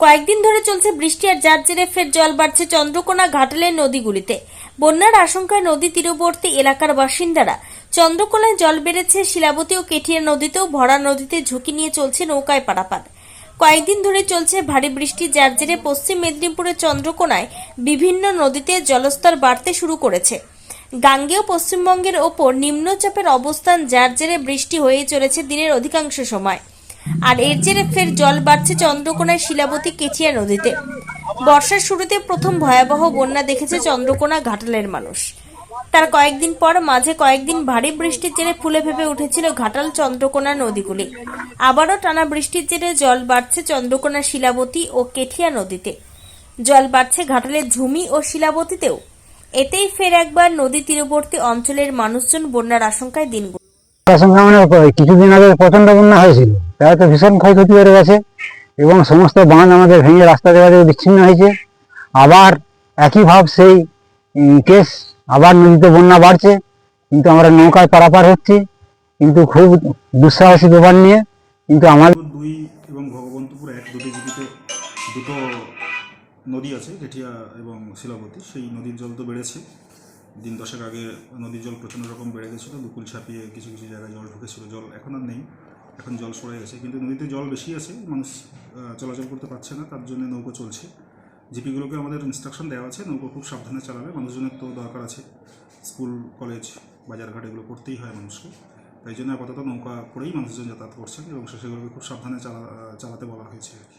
কয়েকদিন ধরে চলছে বৃষ্টি আর যার জেরে ফের জল বাড়ছে চন্দ্রকোনা ঘাটালের নদীগুলিতে। বন্যার আশঙ্কায় নদী তীরবর্তী এলাকার বাসিন্দারা চন্দ্রকোনায় জল বেড়েছে, শিলাবতী ও কেঠিয়া নদীতেও ভরা নদীতে ঝুঁকি নিয়ে চলছে নৌকায় পারাপার। কয়েকদিন ধরে চলছে ভারী বৃষ্টি, যার জেরে পশ্চিম মেদিনীপুরের চন্দ্রকোনায় বিভিন্ন নদীতে জলস্তর বাড়তে শুরু করেছে। গাঙ্গেয় পশ্চিমবঙ্গের ওপর নিম্নচাপের অবস্থান, যার জেরে বৃষ্টি হয়ে চলেছে দিনের অধিকাংশ সময়। আর এর জেরে ফের জল বাড়ছে চন্দ্রকোনায় শিলাবতী কেচিয়া নদীতে। বর্ষার শুরুতে প্রথম ভয়াবহ বন্যা দেখেছে চন্দ্রকোনা ঘাটালের মানুষ। তার কয়েকদিন পর মাঝে কয়েকদিন ভারী বৃষ্টির জেরে ফুলে ভেবে উঠেছিল ঘাটাল চন্দ্রকোনা নদীগুলি। আবারও টানা বৃষ্টির জেরে জল বাড়ছে চন্দ্রকোনা শিলাবতী ও কেঠিয়া নদীতে। জল বাড়ছে ঘাটালের ঝুমি ও শিলাবতীতেও। এতেই ফের একবার নদী তীরবর্তী অঞ্চলের মানুষজন বন্যার আশঙ্কায় দিন মানে কিছুদিন আগে প্রচণ্ড বন্যা হয়েছিল। তারা তো ভীষণ ক্ষয়ক্ষতি করে গেছে এবং সমস্ত বাঁধ আমাদের ভেঙে রাস্তা যোগাযোগ বিচ্ছিন্ন হয়েছে। আবার একই ভাব সেই কেস, আবার নদীতে বন্যা বাড়ছে, কিন্তু আমরা নৌকায় পারাপার হচ্ছি, কিন্তু খুব দুঃসাহসী ব্যাপার নিয়ে, কিন্তু আমাদের দুই এবং ভগবন্তপুর এক দুটি জিপিতে দুটো নদী আছে জেঠিয়া এবং শিলাবতী। সেই নদীর জল তো বেড়েছে। দিন দশেক আগে নদীর জল প্রচণ্ড রকম বেড়ে গেছিল, দুকুল ছাপিয়ে কিছু কিছু জায়গায় জল ঢুকেছিল, জল এখন আর নেই। এখন জল সরে গেছে। কিন্তু নদীতে জল বেশি আছে, মানুষ চলাচল করতে পারছে না, তার জন্য নৌকো চলছে। জিপিগুলোকে আমাদের ইনস্ট্রাকশন দেওয়া আছে, নৌকো খুব সাবধানে চালাবে, মানুষজনের তো দরকার আছে। স্কুল, কলেজ, বাজারঘাট এগুলো করতেই হয় মানুষকে। তাই জন্য আপাতত নৌকা করেই মানুষজন যাতায়াত করছেন এবং সেগুলোকে খুব সাবধানে চালা চালাতে বলা হয়েছে আর কি।